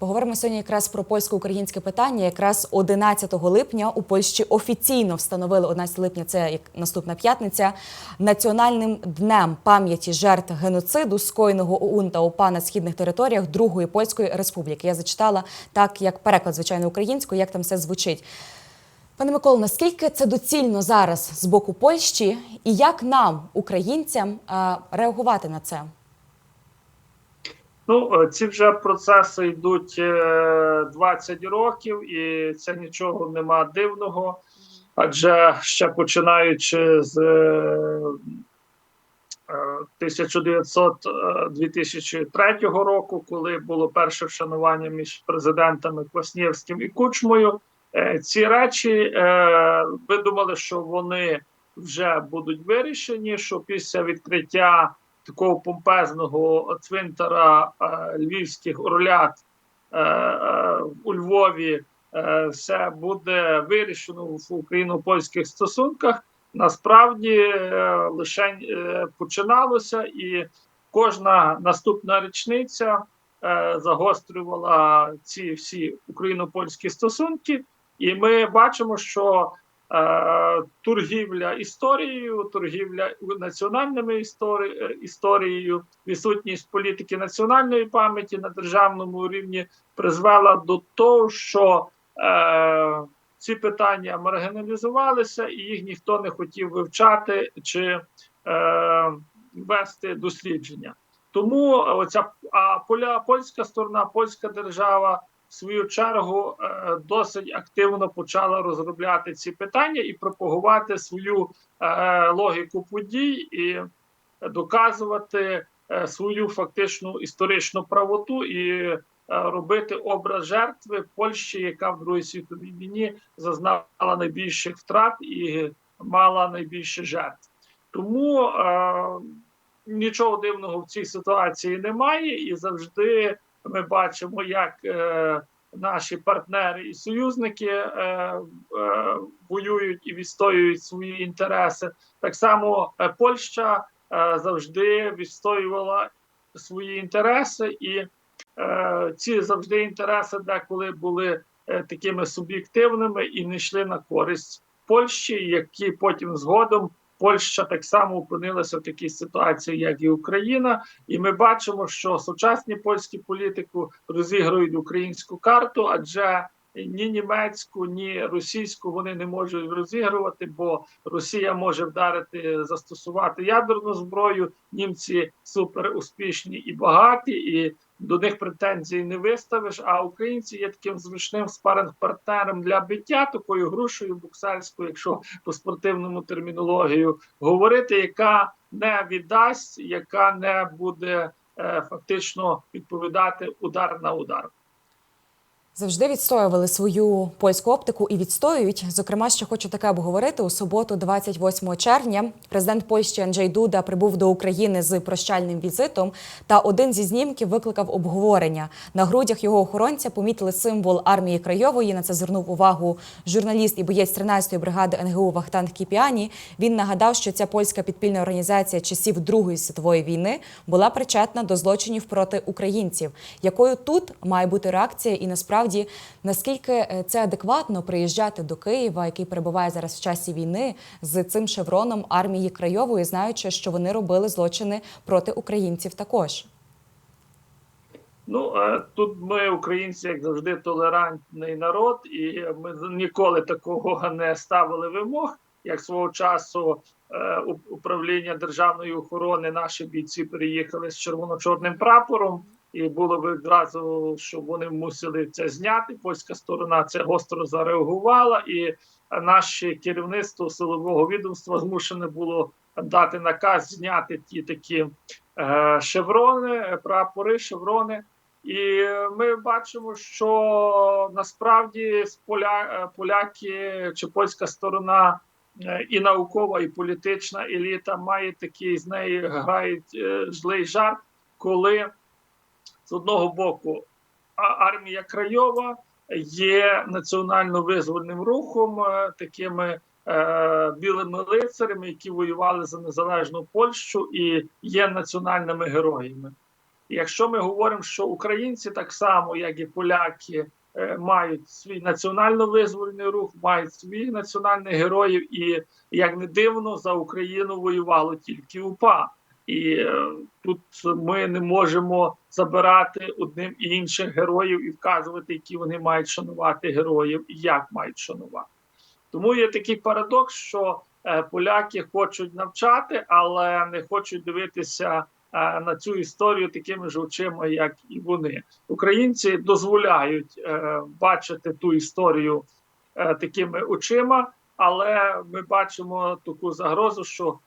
Поговоримо сьогодні якраз про польсько-українське питання. Якраз 11 липня у Польщі офіційно встановили 11 липня, це як наступна п'ятниця, національним днем пам'яті жертв геноциду, скоєного ОУН та ОПА на східних територіях Другої польської республіки. Я зачитала так, як переклад звичайно українською, як там все звучить. Пане Миколо, наскільки це доцільно зараз з боку Польщі, і як нам, українцям, е, реагувати на це? Ну, е, ці вже процеси йдуть е, 20 років, і це нічого нема дивного. Адже ще починаючи з е, е, 1900 е, 2003 року, коли було перше вшанування між президентами Кваснєвським і Кучмою, е, ці речі е, ви думали, що вони вже будуть вирішені, що після відкриття такого помпезного цвинтара е, львівських орлят е, е, у Львові все буде вирішено в україно-польських стосунках. Насправді лише починалося, і кожна наступна річниця загострювала ці всі україно-польські стосунки, і ми бачимо, що торгівля історією, торгівля національними історі, е, історією, відсутність політики національної пам'яті на державному рівні призвела до того, що е, ці питання маргіналізувалися, і їх ніхто не хотів вивчати чи е, вести дослідження. Тому оця а поля польська сторона, польська держава в свою чергу е, досить активно почала розробляти ці питання і пропагувати свою е, логіку подій і доказувати е, свою фактичну історичну правоту і робити образ жертви Польщі, яка в Другій світовій війні зазнала найбільших втрат і мала найбільше жертв. Тому е, нічого дивного в цій ситуації немає, і завжди ми бачимо, як е, наші партнери і союзники е, е, воюють і відстоюють свої інтереси. Так само е, Польща е, завжди відстоювала свої інтереси, і е, ці завжди інтереси деколи були е, такими суб'єктивними і не йшли на користь Польщі, які потім згодом. Польща так само опинилася в такій ситуації, як і Україна, і ми бачимо, що сучасні польські політики розігрують українську карту, адже ні німецьку, ні російську вони не можуть розігрувати, бо Росія може вдарити, застосувати ядерну зброю. Німці супер успішні і багаті, і до них претензій не виставиш. А українці є таким зручним спаринг партнером для биття, такою грушею буксальською, якщо по спортивному термінологію говорити, яка не віддасть, яка не буде е, фактично відповідати удар на удар. Завжди відстоювали свою польську оптику і відстоюють. Зокрема, ще хочу таке обговорити у суботу, 28 червня. Президент Польщі Анджей Дуда прибув до України з прощальним візитом. Та один зі знімків викликав обговорення. На грудях його охоронця помітили символ армії Крайової. На це звернув увагу журналіст і боєць 13-ї бригади НГУ Вахтанг Кіпіані. Він нагадав, що ця польська підпільна організація часів Другої світової війни була причетна до злочинів проти українців. Якою тут має бути реакція, і насправді наскільки е, це адекватно приїжджати до Києва, який перебуває зараз в часі війни з цим шевроном армії Крайової, знаючи, що вони робили злочини проти українців також. Ну тут ми, українці, як завжди, толерантний народ, і ми ніколи такого не ставили вимог. Як свого часу е, управління державної охорони наші бійці приїхали з червоно-чорним прапором, і було відразу, що вони мусили це зняти. Польська сторона це гостро зареагувала, і наше керівництво силового відомства змушене було дати наказ зняти ті такі е, шеврони, прапори, шеврони. І ми бачимо, що насправді поля, поляки чи польська сторона і наукова, і політична еліта має такий з неї грають злий жарт, коли з одного боку армія Крайова є національно-визвольним рухом, такими е, білими лицарями, які воювали за незалежну Польщу і є національними героями. Якщо ми говоримо, що українці так само, як і поляки, е, мають свій національно-визвольний рух, мають своїх національних героїв, і як не дивно, за Україну воювало тільки УПА. І е, тут ми не можемо забирати одним і інших героїв і вказувати, які вони мають шанувати героїв і як мають шанувати. Тому є такий парадокс, що е, поляки хочуть навчати, але не хочуть дивитися е, на цю історію такими ж очима, як і вони. Українці дозволяють бачити ту історію такими очима, але ми бачимо таку загрозу, що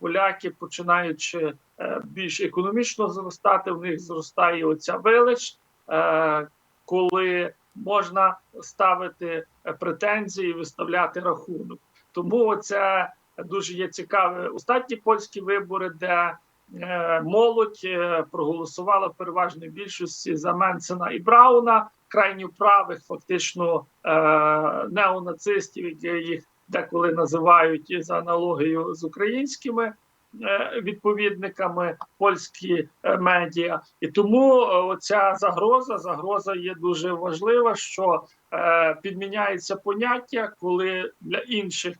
поляки, починаючи е, більш економічно зростати, в них зростає оця велич, е, коли можна ставити е, претензії, виставляти рахунок. Тому це дуже є цікаве. Останні польські вибори, де е, молодь е, проголосувала в переважній більшості за Менсена і Брауна, крайньо правих, фактично е, неонацистів, які їх деколи називають за аналогією з українськими е, відповідниками польські е, медіа. І тому е, оця загроза загроза є дуже важлива, що підміняється поняття, коли для інших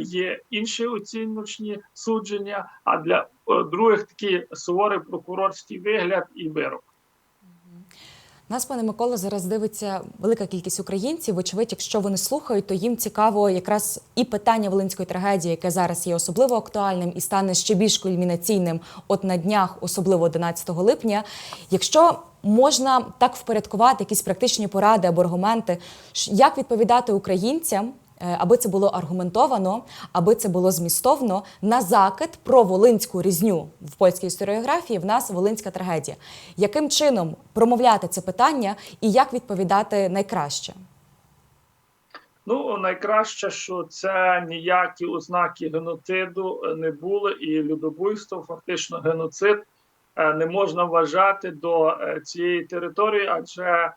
є інші оціночні судження, а для других такий суворий прокурорський вигляд і вирок. Нас, пане Микола, зараз дивиться велика кількість українців. Вочевидь, якщо вони слухають, то їм цікаво якраз і питання волинської трагедії, яке зараз є особливо актуальним і стане ще більш кульмінаційним. От на днях, особливо 11 липня. Якщо можна так впорядкувати якісь практичні поради або аргументи, як відповідати українцям, аби це було аргументовано, аби це було змістовно на закид про волинську різню в польській історіографії. В нас волинська трагедія. Яким чином промовляти це питання і як відповідати найкраще? Ну, найкраще, що це ніякі ознаки геноциду е, не були, і людобуйство, фактично геноцид, е, не можна вважати до е, цієї території, адже е,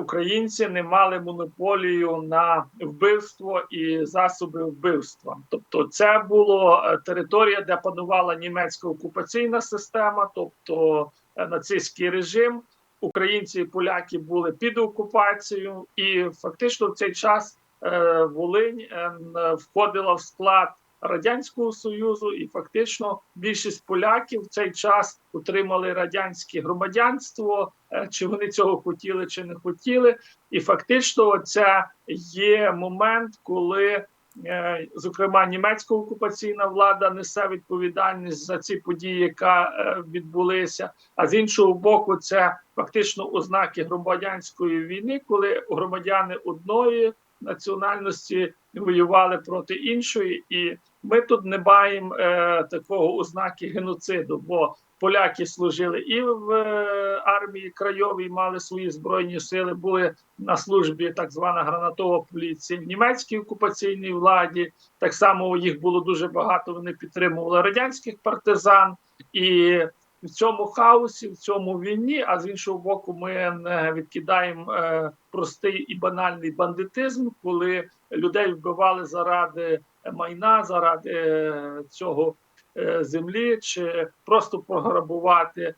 українці не мали монополію на вбивство і засоби вбивства. Тобто, це була територія, де панувала німецька окупаційна система, тобто е, нацистський режим. Українці і поляки були під окупацією, і фактично в цей час е, Волинь е, входила в склад радянського союзу, і фактично більшість поляків в цей час отримали радянське громадянство, е, чи вони цього хотіли, чи не хотіли. І фактично, це є момент, коли. е, Зокрема, німецька окупаційна влада несе відповідальність за ці події, яка е, відбулися. А з іншого боку, це фактично ознаки громадянської війни, коли громадяни одної національності воювали проти іншої, і ми тут не маємо е, такого ознаки геноциду, бо поляки служили і в е, армії крайовій, мали свої збройні сили, були на службі так звана гранатова поліція в німецькій окупаційній владі. Так само їх було дуже багато. Вони підтримували радянських партизан і в цьому хаосі, в цьому війні, а з іншого боку, ми не відкидаємо е, простий і банальний бандитизм, коли людей вбивали заради майна, заради е, цього е, землі, чи просто пограбувати.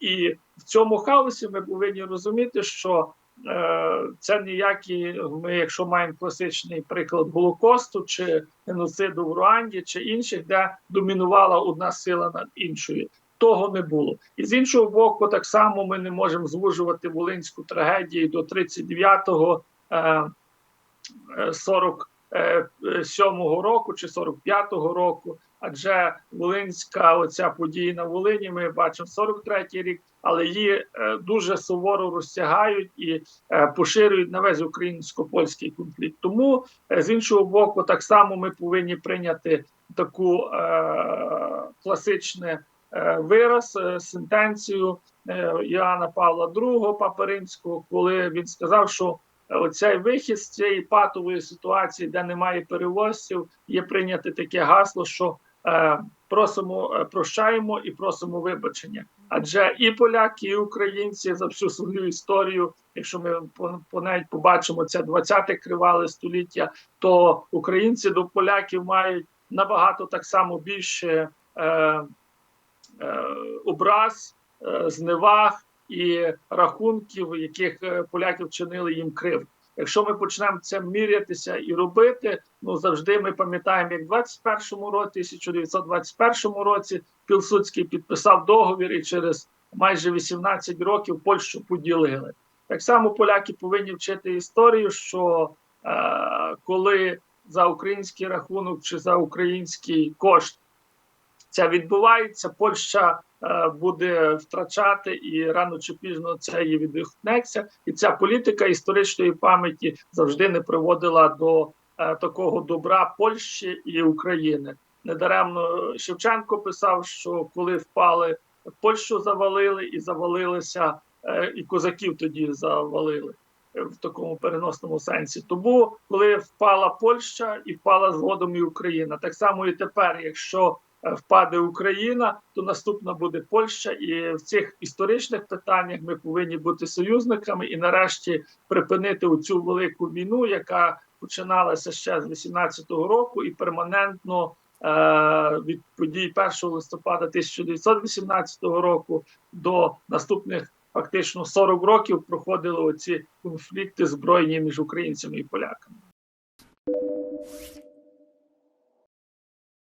І в цьому хаосі ми повинні розуміти, що це ніякі. Ми, якщо маємо класичний приклад Голокосту чи геноциду в Руанді, чи інших, де домінувала одна сила над іншою того не було. І з іншого боку, так само ми не можемо звужувати волинську трагедію до 39-го, е, е, 47-го року чи 45-го року. Адже Волинська оця подія на Волині, ми бачимо 43-й рік, але її е, дуже суворо розтягають і е, поширюють на весь українсько-польський конфлікт. Тому е, з іншого боку, так само ми повинні прийняти таку е, класичне е, вираз, е, сентенцію е, Іоанна Павла II, Папи Римського, коли він сказав, що оцей вихід з цієї патової ситуації, де немає перевозців, є прийняти таке гасло, що е, просимо, е, прощаємо і просимо вибачення. Адже і поляки, і українці за всю свою історію, якщо ми по навіть побачимо це 20-те кривале століття, то українці до поляків мають набагато так само більше. Е, образ е, зневаг і рахунків, яких е, поляки вчинили їм крив. Якщо ми почнемо це мірятися і робити, ну завжди ми пам'ятаємо, як в 21-му році, 1921 році, Пілсудський підписав договір і через майже 18 років Польщу поділили. Так само поляки повинні вчити історію, що е, коли за український рахунок чи за український кошт це відбувається, Польща е, буде втрачати і рано чи пізно це її відгукнеться. І ця політика історичної пам'яті завжди не приводила до е, такого добра Польщі і України. Недаремно Шевченко писав, що коли впали Польщу завалили і завалилися, е, і козаків тоді завалили е, в такому переносному сенсі. Тому, коли впала Польща і впала згодом і Україна, так само і тепер, якщо е, впаде Україна, то наступна буде Польща, і в цих історичних питаннях ми повинні бути союзниками і нарешті припинити цю велику війну, яка починалася ще з 18-го року і перманентно е, від подій 1 листопада 1918 року до наступних фактично 40 років проходили оці конфлікти збройні між українцями і поляками.